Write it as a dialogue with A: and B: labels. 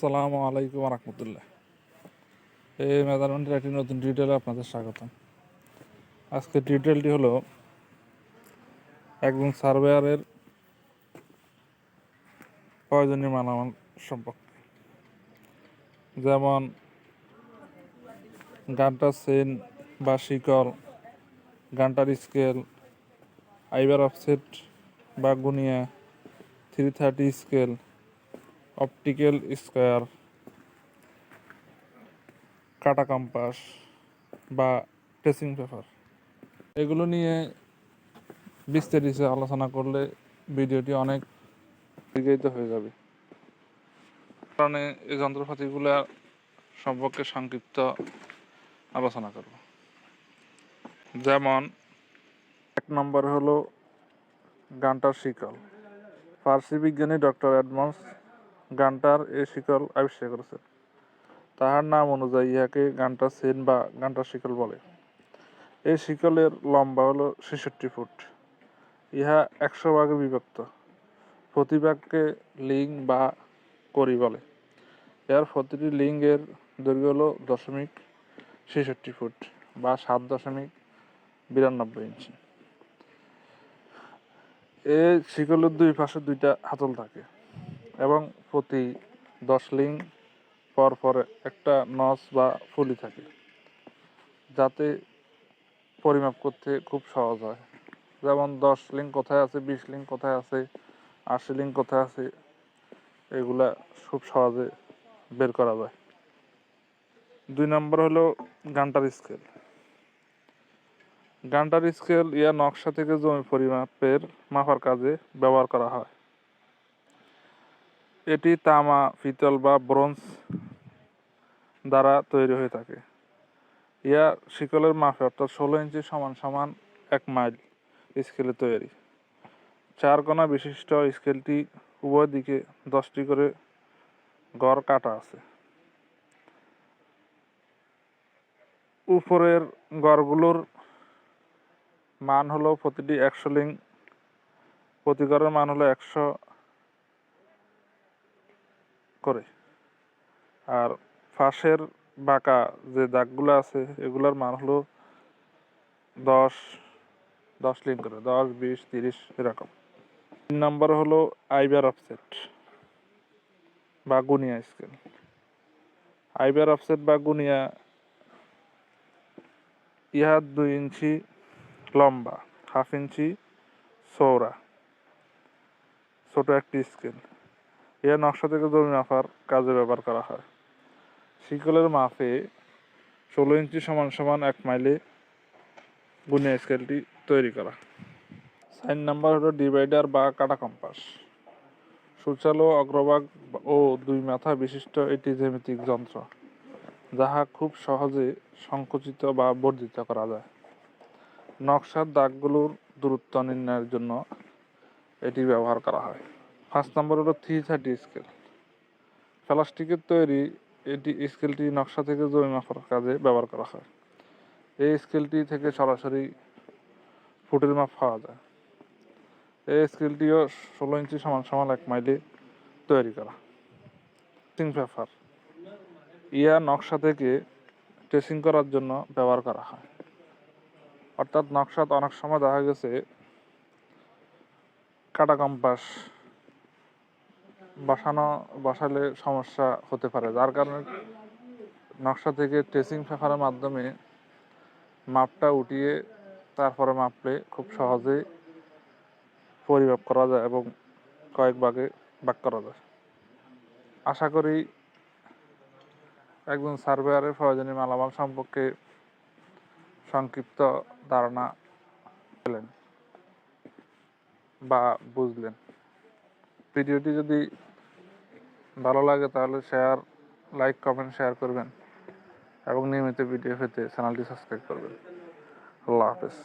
A: আসসালামু আলাইকুম রহমতুল্লাহ। এই মেজারমেন্টের একটি নতুন ডিটেলে আপনাদের স্বাগতম। আজকে ডিটেলটি হলো একজন সার্ভেয়ারের প্রয়োজনীয় মালামাল সম্পর্কে। যেমন গানটার সেন বা শিকল, গানটার স্কেল আইবার অফসেট বা গুনিয়া three thirty scale optical square কাটা কম্পাস বা ট্রেসিং পেপার। এগুলো নিয়ে বিস্তারিত আলোচনা করলে ভিডিওটি অনেক দীর্ঘায়িত হয়ে যাবে। কারণে এই যন্ত্রপাতিগুলো সম্পর্কে সংক্ষিপ্ত আলোচনা করব। যেমন, এক নম্বর হলো গানটার শিকল। ফার্সি বিজ্ঞানী ডক্টর অ্যাডমন্স গানটার এ শিকল আবিষ্কার করেছেন তাহার নাম অনুযায়ী ইহাকে গানটার সেন বা গানটার শিকল বলে। এই শিকলের লম্বা হলো ছেষট্টি ফুট। ইহা একশো ভাগে বিভক্ত। প্রতি ভাগকে লিং বা করি বলে। এর প্রতিটি লিঙ্গের দৈর্ঘ্য হলো দশমিক ছেষট্টি ফুট বা সাত দশমিক বিরানব্বই ইঞ্চি। এই শিকলের দুই পাশে দুইটা হাতল থাকে। এবং প্রতি দশ লিং পর পর একটা নস বা ফুলি থাকে, যাতে পরিমাপ করতে খুব সহজ হয়। যেমন দশ লিঙ্ক কোথায় আছে, বিশ লিঙ্ক কোথায় আছে, আশি লিঙ্ক কোথায় আছে, এগুলা খুব সহজে বের করা যায়। দুই নম্বর হলো গান্টার স্কেল। গান্টার স্কেল ইয়া নকশা থেকে জমি পরিমাপের মাপার কাজে ব্যবহার করা হয়। এটি তামা, পিতল বা ব্রোঞ্জ দ্বারা তৈরি হয়ে থাকে। ইয়া শিকলের মাপে অর্থাৎ ষোলো ইঞ্চি সমান সমান এক মাইল স্কেলে তৈরি। চার কোনা বিশিষ্ট স্কেলটি উভয় দিকে দশটি করে গড় কাটা আছে। উপরের গড়গুলোর মান হলো প্রতিটি একশো লিং প্রতি গড়ের মান হলো একশো করে। আর ফাঁসের বাঁকা যে দাগগুলো আছে, এগুলোর মান হলো দশ দশ লিং করে, দশ, বিশ, তিরিশ, এরকম। তিন নম্বর হলো আইবার অফসেট বা গুনিয়া স্কেল আইবার অফসেট বা গুনিয়া ইহা দুই ইঞ্চি লম্বা, হাফ ইঞ্চি চৌড়া ছোট একটি স্কেল ইহা নকশা থেকে জমি মাপার কাজে ব্যবহার করা হয়। শিকলের মাপে ষোলো ইঞ্চি সমান সমান এক মাইলে গুনিয়া স্কেলটি তৈরি করা। সাইন নাম্বার হলো ডিভাইডার বা কাটা কম্পাস। সুচালো, অগ্রভাগ ও দুই মাথা বিশিষ্ট এটি জ্যামিতিক যন্ত্র, যাহা খুব সহজে সংকুচিত বা বর্ধিত করা যায়। নকশার দাগগুলোর দূরত্ব নির্ণয়ের জন্য এটি ব্যবহার করা হয়। ফার্স্ট নম্বর হলো থ্রি থার্টি স্কেল। প্লাস্টিকের তৈরি এটি স্কেলটি নকশা থেকে জমি মাপার কাজে ব্যবহার করা হয়। এই স্কেলটি থেকে সরাসরি ফুটের মাপ পাওয়া যায়। এই স্কেলটিও ষোলো ইঞ্চি সমান সমান এক মাইলে তৈরি করা। টিং পেপার ইয়া নকশা থেকে ট্রেসিং করার জন্য ব্যবহার করা হয়। অর্থাৎ নকশাত অনেক সময় দেখা গেছে কাটা কম্পাস বসানো, বসালে সমস্যা হতে পারে। যার কারণে নকশা থেকে ট্রেসিং পেপারের মাধ্যমে মাপটা উঠিয়ে তারপরে মাপলে খুব সহজে পরিমাপ করা যায় এবং কয়েক ভাগে ভাগ করা যায়। আশা করি একজন সার্ভেয়ারের প্রয়োজনীয় মালামাল সম্পর্কে সংক্ষিপ্ত ধারণা পেলেন বা বুঝলেন। ভিডিওটি যদি ভালো লাগে তাহলে শেয়ার লাইক কমেন্ট শেয়ার করবেন। এবং নিয়মিত ভিডিও পেতে চ্যানেলটি সাবস্ক্রাইব করবেন। আল্লাহ হাফেজ।